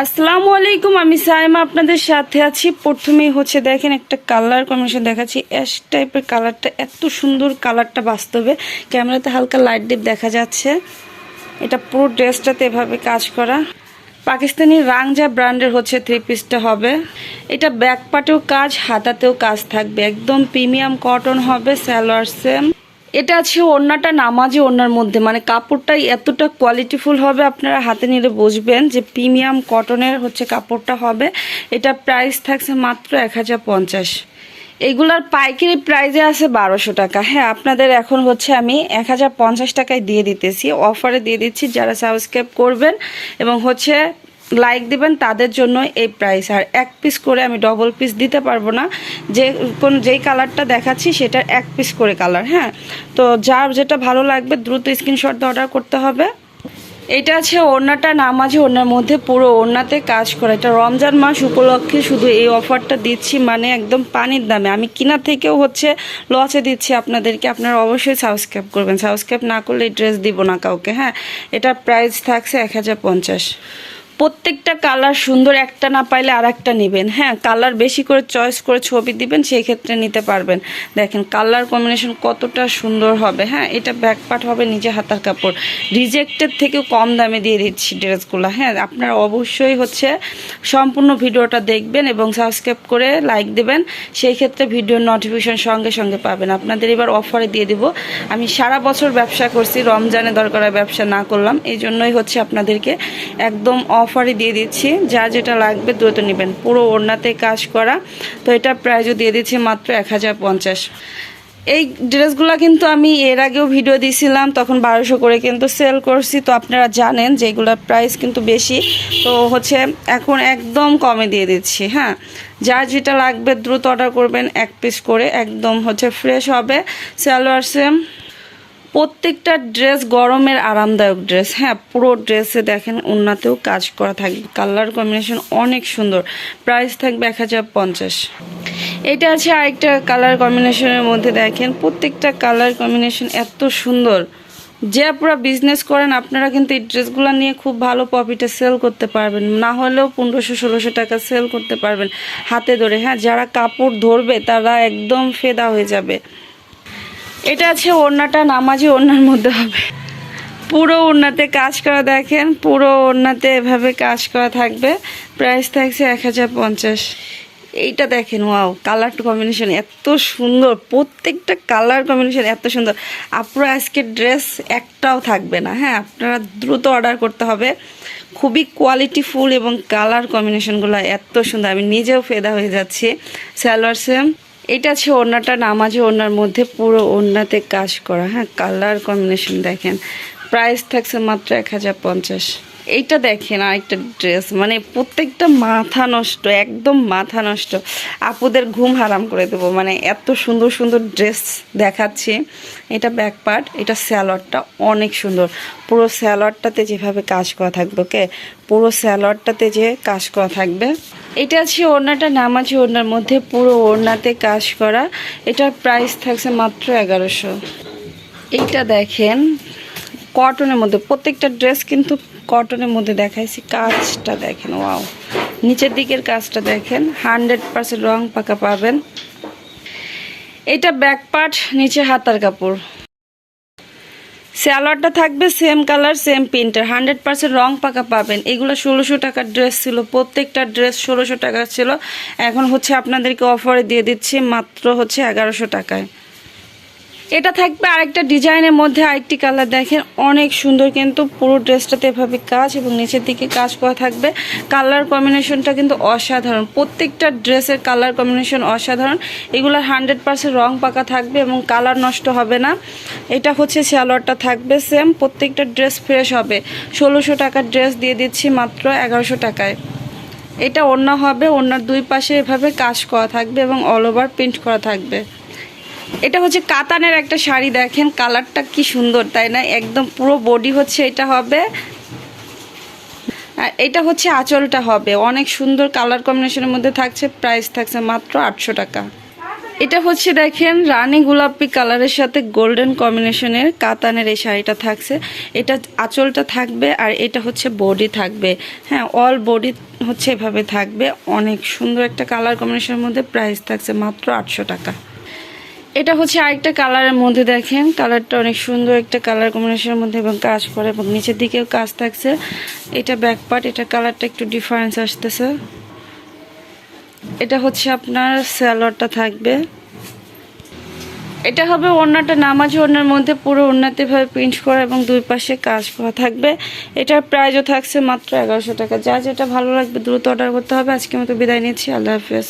আসসালামু আলাইকুম, আমি সাইমা আপনাদের সাথে আছি। প্রথমেই হচ্ছে দেখেন একটা কালার কম্বিনেশন দেখাচ্ছি। অ্যাশ টাইপের কালারটা এত সুন্দর কালারটা বাস্তবে। ক্যামেরাতে হালকা লাইট ডিপ দেখা যাচ্ছে। এটা পুরো ড্রেসটাতে এভাবে কাজ করা। পাকিস্তানি রাংজা ব্র্যান্ডের হচ্ছে থ্রি পিসটা হবে। এটা ব্যাক পার্টেও কাজ, হাতাতেও কাজ থাকবে। একদম প্রিমিয়াম কটন হবে স্যালোয়ার সেম এটা আছে ওড়নাটা নামাজি ওড়নার মধ্যে। মানে কাপড়টাই এতটা কোয়ালিটিফুল হবে, আপনারা হাতে নিলে বুঝবেন যে প্রিমিয়াম কটনের হচ্ছে কাপড়টা হবে। এটা প্রাইস থাকছে মাত্র এক হাজার পঞ্চাশ। এগুলার পাইকারি প্রাইসে আছে বারোশো টাকা। হ্যাঁ আপনাদের এখন হচ্ছে আমি এক হাজার পঞ্চাশ টাকায় দিয়ে দিতেছি। অফারে দিয়ে দিচ্ছি, যারা সাবস্ক্রাইব করবেন এবং হচ্ছে লাইক দিবেন, তাদের জন্য এই প্রাইস আর এক পিস করে আমি ডবল পিস দিতে পারব না। যে কোন, যেই কালারটা দেখাচ্ছি, সেটার এক পিস করে কালার হ্যাঁ? তো যার যেটা ভালো লাগবে, দ্রুত স্ক্রিনশট অর্ডার করতে হবে। এটা আছে ওড়নাটা নামাজি ওড়নার মধ্যে, পুরো ওড়নাতে কাজ করা। এটা রমজান মাস উপলক্ষে শুধু এই অফারটা দিচ্ছি মানে একদম পানির দামে। আমি কিনা থেকেও হচ্ছে লসে দিচ্ছি আপনাদেরকে, আপনারা অবশ্যই সাবস্ক্রাইব করবেন। সাবস্ক্রাইব না করলে এই ড্রেস দিব না কাউকে হ্যাঁ? এটার প্রাইস থাকছে এক হাজার পঞ্চাশ। প্রত্যেকটা কালার সুন্দর, একটা না পাইলে আর একটা নেবেন। হ্যাঁ কালার বেশি করে চয়েস করে ছবি দিবেন সেই ক্ষেত্রে নিতে পারবেন। দেখেন, কালার কম্বিনেশন কতটা সুন্দর হবে। হ্যাঁ এটা ব্যাক পার্ট হবে নিজে হাতার কাপড়। রিজেক্টের থেকেও কম দামে দিয়ে দিচ্ছি ড্রেসগুলো। হ্যাঁ আপনারা অবশ্যই হচ্ছে সম্পূর্ণ ভিডিওটা দেখবেন এবং সাবস্ক্রাইব করে লাইক দেবেন। সেই ক্ষেত্রে ভিডিওর নোটিফিকেশন সঙ্গে সঙ্গে পাবেন। আপনাদের এবার অফারে দিয়ে দিব। আমি সারা বছর ব্যবসা করছি, রমজানে দরকার ব্যবসা না করলাম। এই জন্যই হচ্ছে আপনাদেরকে একদম অফারে দিয়ে দিচ্ছি। যা যেটা লাগবে দ্রুত নেবেন। পুরো ওড়নাতে কাজ করা। তো এটা প্রাইজও দিয়ে দিচ্ছি মাত্র এক হাজার পঞ্চাশ। এই ড্রেসগুলো কিন্তু আমি এর আগেও ভিডিও দিয়েছিলাম তখন বারোশো করে কিন্তু সেল করছি। তো আপনারা জানেন যে এগুলোর প্রাইস কিন্তু বেশি। তো হচ্ছে এখন একদম কমে দিয়ে দিচ্ছি হ্যাঁ। যার যেটা লাগবে দ্রুত অর্ডার করবেন এক পিস করে। একদম হচ্ছে ফ্রেশ হবে। সালোয়ার সেম প্রত্যেকটা ড্রেস গরমের আরামদায়ক ড্রেস হ্যাঁ পুরো ড্রেসে দেখেন উন্নাতেও কাজ করা থাকবে কালার কম্বিনেশন অনেক সুন্দর। প্রাইস থাকবে এক হাজার পঞ্চাশ। এটা আছে আরেকটা কালার কম্বিনেশনের মধ্যে দেখেন, প্রত্যেকটা কালার কম্বিনেশন এত সুন্দর। যে আপনারা বিজনেস করেন, আপনারা কিন্তু এই ড্রেসগুলো নিয়ে খুব ভালো প্রফিটে সেল করতে পারবেন। না হলেও পনেরোশো, ষোলোশো টাকা সেল করতে পারবেন হাতে ধরে। হ্যাঁ যারা কাপড় ধরবে, তারা একদম ফেদা হয়ে যাবে। এটা আছে ওড়নাটা নামাজি ওড়নার মধ্যে হবে। পুরো ওড়নাতে কাজ করা দেখেন, পুরো ওড়নাতে এভাবে কাজ করা থাকবে। প্রাইস থাকছে এক হাজার পঞ্চাশ। এইটা দেখেন ওয়াও কালার কম্বিনেশন এত সুন্দর। প্রত্যেকটা কালার কম্বিনেশন এত সুন্দর। আপনার আজকে ড্রেস একটাও থাকবে না হ্যাঁ? আপনারা দ্রুত অর্ডার করতে হবে। খুবই কোয়ালিটিফুল এবং কালার কম্বিনেশনগুলো এত সুন্দর। আমি নিজেও ফেদা হয়ে যাচ্ছি। সালোয়ার সেম এটা আছে ওড়নাটা, নামাজি ওড়নার মধ্যে পুরো ওড়নাতে কাজ করা। হ্যাঁ কালার কম্বিনেশন দেখেন। প্রাইস থাকছে মাত্র এক হাজার পঞ্চাশ। এইটা দেখেন আরেকটা ড্রেস মানে প্রত্যেকটা মাথা নষ্ট, একদম মাথা নষ্ট। আপুদের ঘুম হারাম করে দেবো মানে এত সুন্দর সুন্দর ড্রেস দেখাচ্ছি। এটা ব্যাক পার্ট এটা স্যালোয়ারটা অনেক সুন্দর। পুরো স্যালোয়ারটাতে যেভাবে কাজ করা থাকবে, ওকে? পুরো স্যালোয়ারটাতে যে কাজ করা থাকবে। এটা আছে ওড়নাটা নামাজি ওড়নার মধ্যে পুরো ওড়নাতে কাজ করা, এটার প্রাইস থাকছে মাত্র এগারোশো। এইটা দেখেন কটনের মধ্যে, প্রত্যেকটা ড্রেস কিন্তু কটনের মধ্যে দেখাইছি, কাজটা দেখেন ওয়াও নিচের দিকের কাজটা দেখেন হান্ড্রেড পার্সেন্ট রং পাকা পাবেন। এটা ব্যাক পার্ট নিচে হাতার কাপড়। স্যালোয়ারটা থাকবে সেম কালার সেম প্রিন্টার হান্ড্রেড পার্সেন্ট রং পাকা পাবেন। এগুলো ষোলোশো টাকার ড্রেস ছিল। প্রত্যেকটা ড্রেস ষোলোশো টাকা ছিল। এখন হচ্ছে আপনাদেরকে অফারে দিয়ে দিচ্ছি মাত্র হচ্ছে এগারোশো টাকায়। এটা থাকবে আরেকটা ডিজাইনের মধ্যে আরেকটি কালার দেখেন, অনেক সুন্দর কিন্তু পুরো ড্রেসটাতে এভাবে কাজ এবং নিচের দিকে কাজ করা থাকবে। কালার কম্বিনেশনটা কিন্তু অসাধারণ। প্রত্যেকটা ড্রেসের কালার কম্বিনেশন অসাধারণ। এগুলোর হান্ড্রেড পার্সেন্ট রং পাকা থাকবে এবং কালার নষ্ট হবে না। এটা হচ্ছে সালোয়ারটা থাকবে, সেম প্রত্যেকটা ড্রেস ফ্রেশ হবে। ষোলোশো টাকার ড্রেস দিয়ে দিচ্ছি মাত্র এগারোশো টাকায়। এটা অন্য হবে অন্যার দুই পাশে এভাবে কাজ করা থাকবে এবং অল ওভার প্রিন্ট করা থাকবে। এটা হচ্ছে কাতানের একটা শাড়ি, দেখেন কালারটা কি সুন্দর, তাই না? একদম পুরো বডি হচ্ছে এটা হবে। এটা হচ্ছে আঁচলটা হবে। অনেক সুন্দর কালার কম্বিনেশনের মধ্যে থাকছে প্রাইস থাকছে মাত্র আটশো টাকা। এটা হচ্ছে দেখেন রানী গোলাপি কালারের সাথে গোল্ডেন কম্বিনেশনের কাতানের এই শাড়িটা থাকছে। এটা আঁচলটা থাকবে আর এটা হচ্ছে বডি থাকবে। হ্যাঁ অল বডি হচ্ছে এভাবে থাকবে। অনেক সুন্দর একটা কালার কম্বিনেশনের মধ্যে প্রাইস থাকছে মাত্র আটশো টাকা। এটা হচ্ছে আরেকটা কালারের মধ্যে দেখেন। কালারটা অনেক সুন্দর একটা কালার কম্বিনেশনের মধ্যে এবং কাজ করে এবং নিচের দিকেও কাজ থাকছে। এটা ব্যাক পার্ট এটা কালারটা একটু ডিফারেন্স আসতেছে। এটা হচ্ছে আপনার স্যালোয়ারটা থাকবে। এটা হবে ওড়নাটা নামাজি ওড়নার মধ্যে পুরো ওড়নাতে ভাবে প্রিন্ট করা এবং দুই পাশে কাজ করা থাকবে। এটার প্রাইসও থাকছে মাত্র এগারোশো টাকা। যা যেটা ভালো লাগবে দ্রুত অর্ডার করতে হবে। আজকের মতো বিদায় নিচ্ছি। আল্লাহ হাফেজ।